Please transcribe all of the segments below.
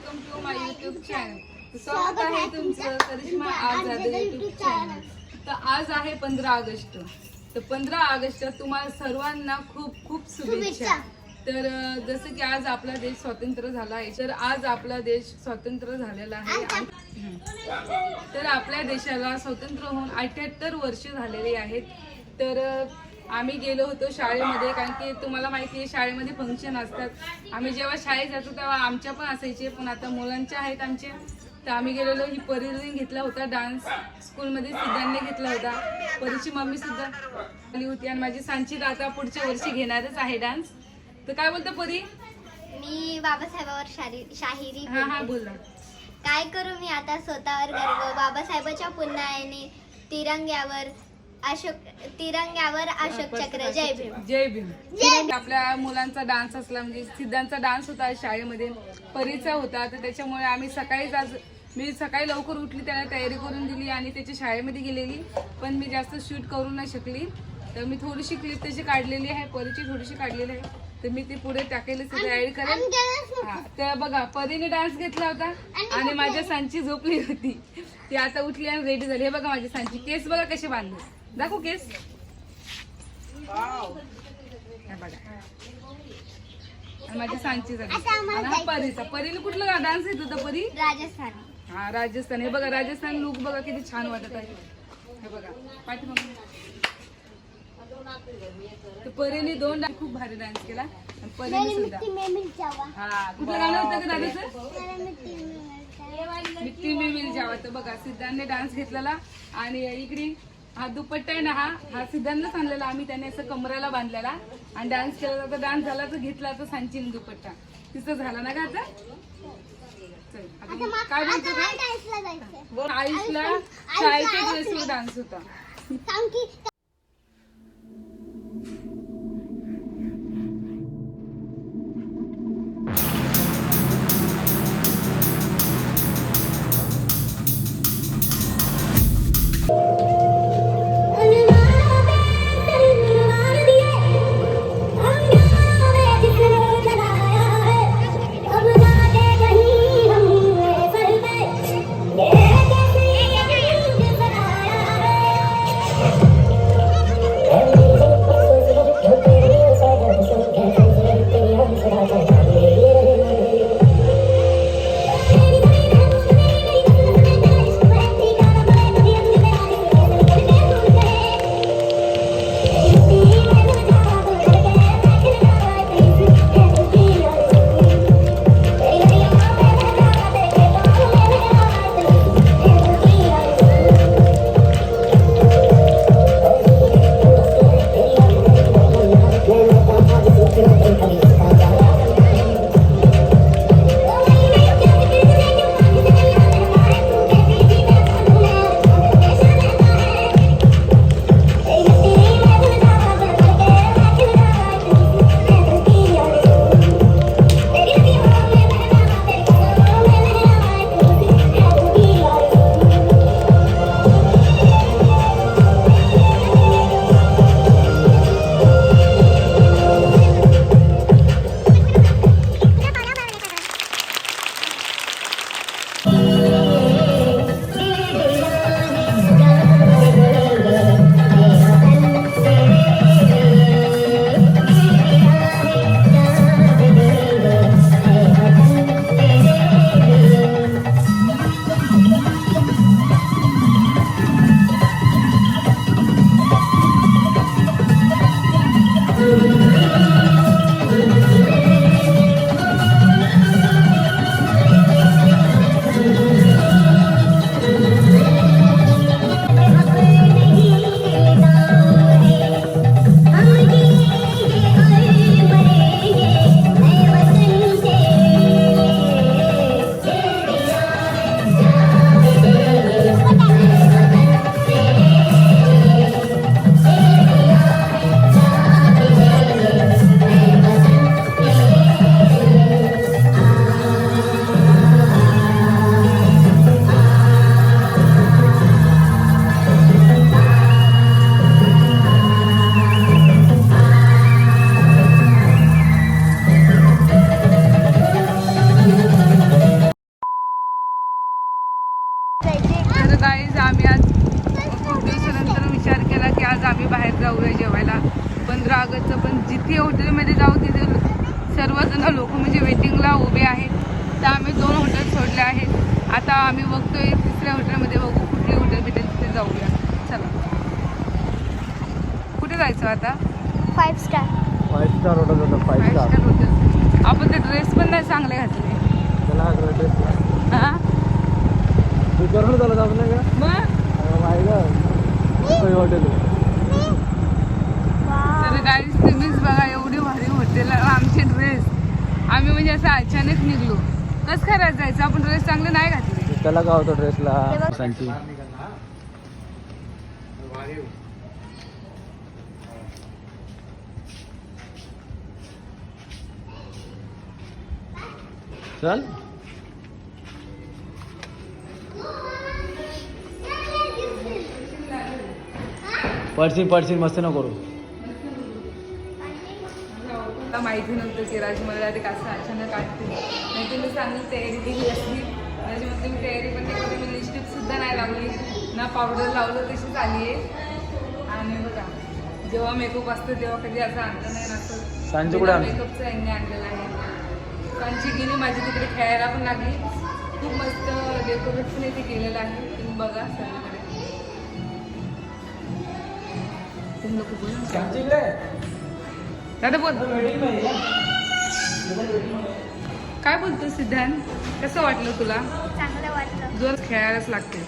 Welcome to my YouTube चॅनल स्वागत आहे तुमचं करिश्मा आझाद युट्यूब चॅनल तर आज आहे पंधरा ऑगस्ट. तर पंधरा ऑगस्ट तुम्हाला सर्वांना खूप खूप शुभेच्छा. तर जसं की आज आपला देश स्वतंत्र झाला आहे तर आज आपला देश स्वतंत्र झालेला आहे. तर आपल्या देशाला स्वतंत्र होऊन अठ्याहत्तर वर्ष झालेली आहेत. तर आम्ही गेलो होतो शाळेमध्ये कारण की तुम्हाला माहिती आहे शाळेमध्ये फंक्शन असतात. आम्ही जेव्हा शाळेत जातो तेव्हा आमच्या पण असायचे. पण आता मुलांच्या आहेत आमच्या तर आम्ही गेलेलो ही परीने घेतला होता डान्स स्कूलमध्ये सिद्धांनी घेतला होता. परीची मम्मी सुद्धा आली होती आणि माझी सांची आता पुढच्या वर्षी घेणारच आहे डान्स तर काय बोलतो परी? मी बाबासाहेबावर शाहिरी हा हा. बोलला काय करू मी आता? स्वतःवर गर्व. बाबासाहेबाच्या पुन्हाने तिरंग्यावर अशोक तिरंग्यावर अशोक चक्र. जय भीम. जय भीम. आपल्या मुलांचा डान्स असला म्हणजे सिद्धांचा डान्स होता शाळेमध्ये. परीचा होता तर त्याच्यामुळे आम्ही सकाळीच आज मी सकाळी लवकर उठली त्याला तयारी करून दिली आणि त्याच्या शाळेमध्ये गेलेली. पण मी जास्त शूट करू नाही शकली. तर मी थोडीशी क्लिप त्याची काढलेली आहे परीची थोडीशी काढलेली आहे. तर मी ती पुढे टाकेल सगळं ऍड करेन तर बघा परीने डान्स घेतला होता आणि माझ्या सांची झोपली होती. ती आता उठली आणि रेडी झाली. हे बघा माझी सांची. केस बघा कसे बांधले. दाखवू केस. हे बघा. आणि माझी सांची हा परीचा. परीने कुठला डान्स येत होता परी? राजस्थानी. हा राजस्थान. हे बघा राजस्थान लुक बघा किती छान वाटत आहे. हे बघा. पाठीमागे तर परीने दोन डान्स खूप भारी डान्स केला. आणि परीने सुद्धा. हा कुठलं गाणं होतं का दादाचं? मिट्टी में मिल जावा. तर बघा सिद्धांतने डान्स घेतलेला. आणि इकडे हा दुपट्टा आहे ना हा हा सिद्धांतच आणलेला. आम्ही त्याने असं कमराला बांधलेला. आणि डान्स केला तर डान्स झाला तर घेतला तर सांचीन दुपट्टा. तिचं झाला ना का आता? चल, आता मग काय म्हणतो काय बोल, आयुषला शाळेच्या ड्रेसवर डान्स होता. स्टार हॉटेल होतं फाईव्ह स्टार हॉटेल आपण ते ड्रेस पण नाही चांगले घातले. त्याला ड्रेस तू करून झालं जाऊ नाही का हॉटेल तर गाईज तुम्हीच बघा एवढी भारी हॉटेल आमचे ड्रेस आम्ही म्हणजे असं अचानक निघलो. कसं करायचं जायचं? आपण ड्रेस चांगले नाही घातले. त्याला का होतं ड्रेसला हे बघ. सांची चल. पडशील पडशील मस्त न करू. मला माहिती नव्हतं की राजमला ते कसं अचानक काढते नाही मी चांगली तयारी केली असली त्याच्यामध्ये मी तयारी पण नाही केली मी लिपस्टिक सुद्धा नाही लावली. ना पावडर लावलं तशीच आली आहे. आणि बघा जेव्हा मेकअप असतो तेव्हा कधी असं आणलं नाही नसतं कुठे? मेकअपचं यांनी आणलेलं आहे. सांची गेली माझी तिकडे खेळायला पण लागली. खूप मस्त डेकोरेशन इथे केलेलं आहे. तुम्ही बघा सगळीकडे. दादा बोल. काय बोलतो सिद्धांत? कसं वाटलं तुला? चांगलं वाटलं. जोर खेळायलाच लागते.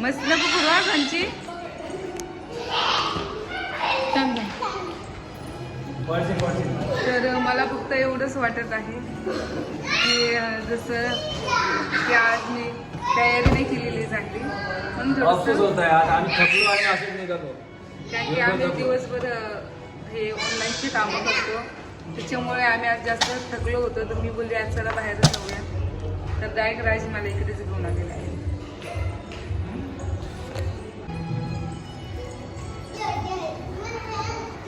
मस्त नको करू हा थांब. तर मला फक्त एवढंच वाटत आहे की जसं की आज मी तयारी नाही केलेली चांगली म्हणून अफसोस थोडंसं होत आहे आज आम्ही थकलो आणि असंच निघालो. कारण की आम्ही दिवसभर हे ऑनलाईनची कामं करतो. त्याच्यामुळे आम्ही आज जास्त थकलो होतो. तर मी बोलली आज चला बाहेर जाऊया. तर डायरेक्ट राज मला इकडेच घेऊन आलेला आहे.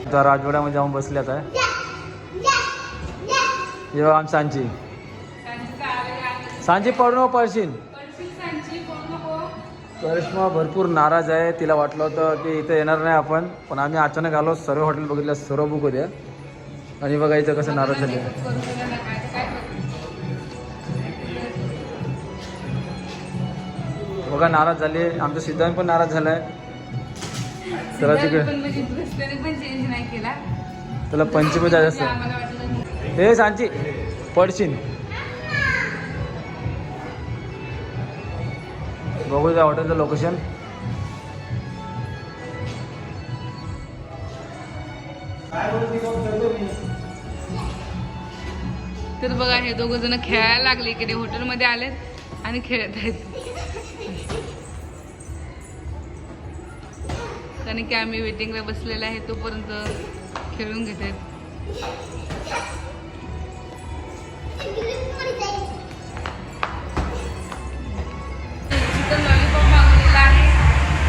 आता राजवाड्यामध्ये जाऊन बसले आता बघ आम सांची सांची पडू नको पडशील करिश्मा भरपूर नाराज आहे. तिला वाटलं होतं की इथे येणार नाही आपण पण आम्ही अचानक आलो सर्व हॉटेल बघितलं सर्व बुक होत्या आणि बघा इथं कसं नाराज झाले. बघा नाराज झाले. आमचा सिद्धांत पण नाराज झालाय. त्याला तिकडे. म्हणजे त्याला पंचमी जायचं असतं आम्हाला वाटलं हे सांची. पडशील. बघू त्या हॉटेलचं लोकेशन तर बघा हे दोघ जण खेळायला लागले की ते हॉटेलमध्ये आलेत आणि खेळत आहेत. कारण की आम्ही वेटिंगला बसलेला आहे तोपर्यंत खेळून घेत आहेत चिकन लॉलीपॉप मागवलेला आहे.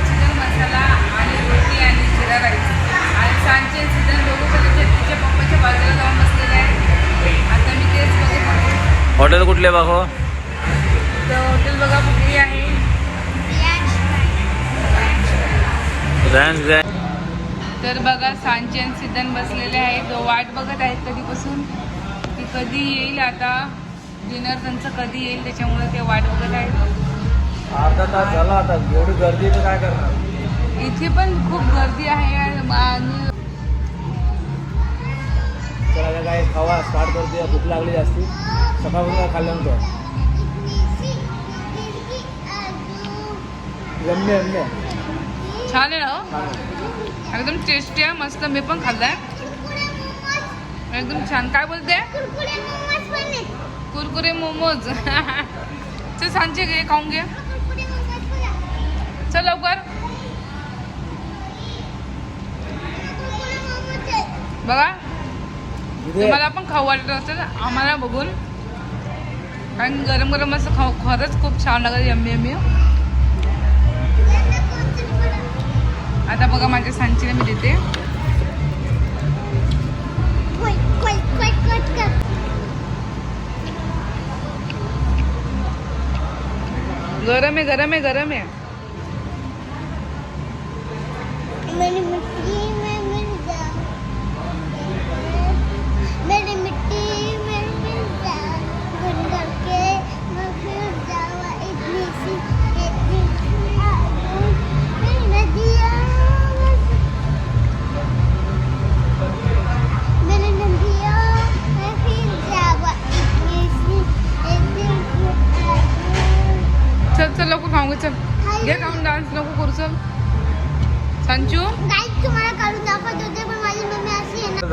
चिकन मसाला आणि रोटी आणि जिरा राईस आणि सांचे चिकन दोघं पण इथे तिच्या पप्पाच्या बाजूला जाऊन बसलेले आहे आता मी तेच होते हॉटेल कुठले बघो? तर हॉटेल बघा कुठली आहे. तर बघा सांचे आणि सिद्धन बसलेले आहेत. वाट बघत आहेत कधीपासून. कधी येईल आता? डिनर त्यांचं कधी येईल? त्याच्यामुळे ते वाट बघत आहेत. अर्धा तास झाला आता. एवढी गर्दी तर काय करणार? इथे पण खूप गर्दी आहे. आणि चला काय खावा. स्टार्ट करते भूक लागली जास्ती. सकाळपासून काय खाल्लं नव्हतं? रम्य रम्य. छान आहे ना हो? एकदम टेस्टी आहे. मस्त. मी पण खाल्लाय. एकदम छान. काय बोलते? कुरकुरे मोमोज चल सांचे घे खाऊन घे. चल लवकर. बघा. तुम्हाला पण खाऊ वाटत असेल आम्हाला बघून. कारण गरम गरम असं खाऊ खरंच खूप छान लागत यम्मी यम्मी. आता बघा माझ्या सांचीला मी देते. गरम आहे गरम आहे गरम आहे.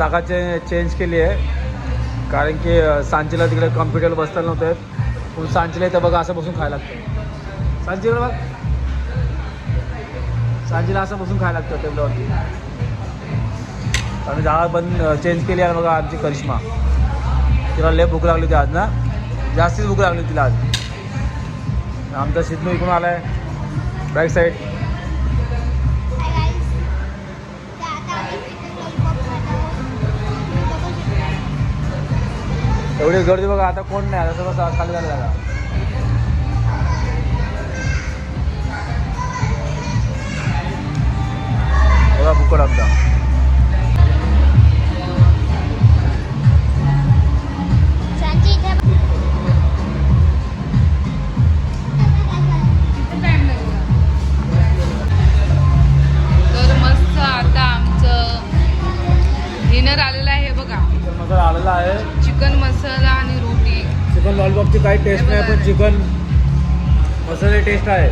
जागा चे चेंज केली आहे. कारण की सांचीला तिकडे कम्प्युटर बसताना नव्हते. पण सांचीला इथं बघा असं बसून खायला लागतं सांचीला बघ. सांचीला असं बसून खायला लागतं टेबलावरती आणि जागा बंद चेंज केली आहे बघा आमची करिश्मा. तिला लय भूक लागली होती आज ना. जास्तीच भूक लागली तिला आज. आमचा सिद्धू इकडून आला आहे बॅक साईड एवढी गर्दी बघा आता कोण नाही आता सगळं खाली झालं चिकन मसाले टेस्ट आहे.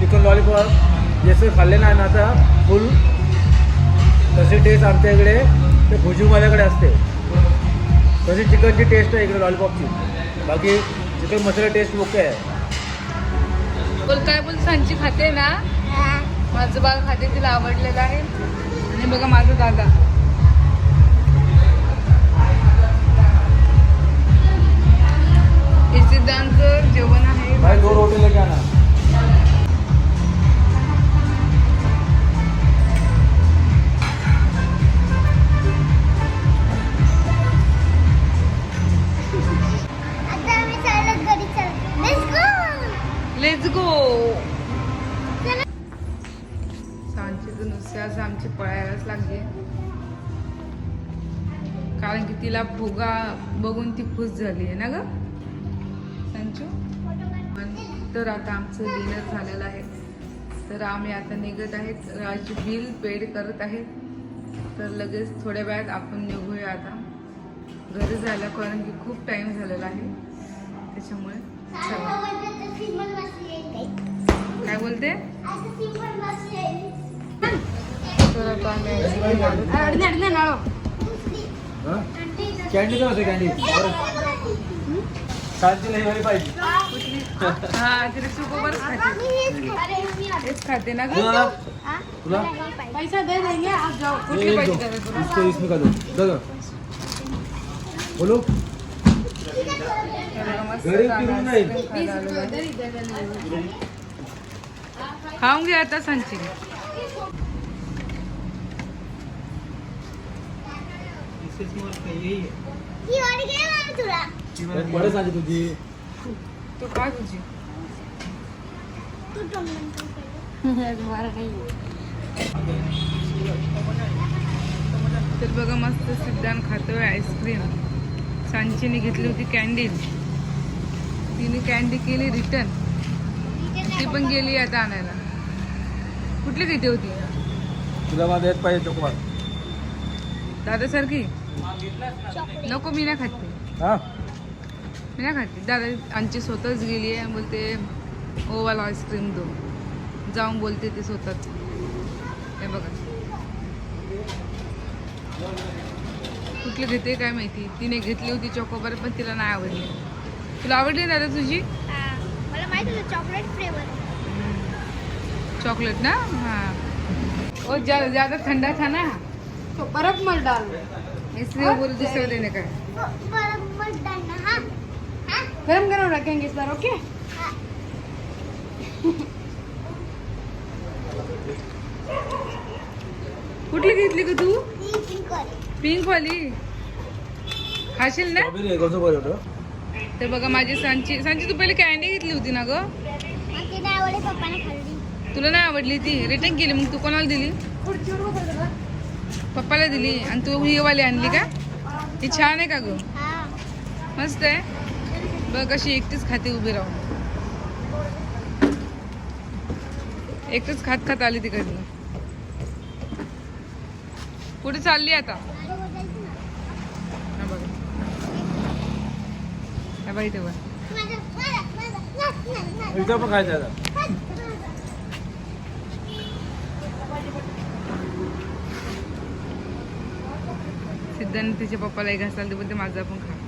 चिकन लॉलीपॉप जसे खाल्ले नाही ना आता फुल तशी टेस्ट आमच्या इकडे ते भुजीवाल्याकडे असते. तशी चिकनची टेस्ट आहे इकडे लॉलीपॉपची बाकी चिकन मसाला टेस्ट ओके आहे. बोल काय बोल सांची खाते ना? माझं बाग खाते तिला आवडलेलं आहे. आणि बघा माझा दादा. सिद्धांचं जेवण आहे. भाई दो रोटी लेके आना. लेट्स गो सांची तर नुसते असं आमची पळायलाच लागली. कारण की तिला फुगा बघून ती खुश झाली आहे ना ग? तर आता आमचं डिनर झालेलं आहे. तर आम्ही आता निघत आहेत. राज बिल पेड करत आहेत. तर लगेच थोड्या वेळात आपण निघूया आता. घरी जायला कारण की खूप टाईम झालेला आहे. त्याच्यामुळे काय बोलते? तर आता आम्ही कॅन्डी काय होते कॅन्डी पाहिजे. हा सुकोबरच खाते. हेच खाते. ना ग. तुला? तुला? पैसा दे देंगे आप जाओ कुठली ये पाहिजे दो. त्याला तुला? इसको इसमें का दो दो दो. बोलो? तर बघा, मस्त घरी आम्ही फिरून नाही. ice cream खायला आलेलो आहे. खाऊन घे आता सांची ही तुला. सांची तुझी. तू काय तुझी? तर बघा मस्त सिद्धांत खातोय आईस्क्रीम सांचीने घेतली होती कॅन्डीज तिने कॅन्डी केली रिटर्न ती पण गेली आता आणायला. कुठली घेते होती? तुला देत पाहिजे दादासारखी? नको मी नाही खाते हा? मी नाही खाते दादा आमची स्वतःच गेली आहे बोलते ओवाला आईस्क्रीम दो जाऊन बोलते ते स्वतःच. हे बघा. कुठली घेते काय माहिती? तिने घेतली होती चॉकोबार पण तिला नाही आवडली. तुला आवडली ना दादा तुझी? मला माहिती होतं चॉकलेट फ्लेवर चॉकलेट ना? हाँ. वो ज्या- ज्यादा ठंडा था ना? तो बर्फ मत डाल. इसलिए बोल दूसरे देने का बर्फ मत डालना हाँ हाँ. गरम गरम रखेंगे इस बार ओके कुठली घेतली का तू? पिंक वाली। पिंक वाली खाशील ना तर बघा माझी सांची सांची तू पहिले कॅन्डी घेतली होती ना ग? तुला नाही आवडली ती? रिटर्न केली मग तू कोणाला दिली? पप्पाला दिली. आणि तू ही वाली आणली का? ती छान आहे का ग? हा. मस्त आहे? बघ कशी एकटीच खाते उभी राहून. एकटीच खात खात आली तिकडनं कुठे चालली आता? बघा. तेव्हा पण खायचं आता. सिद्धांत तिच्या पप्पाला एक घासायला दे बोलते माझा पण खा.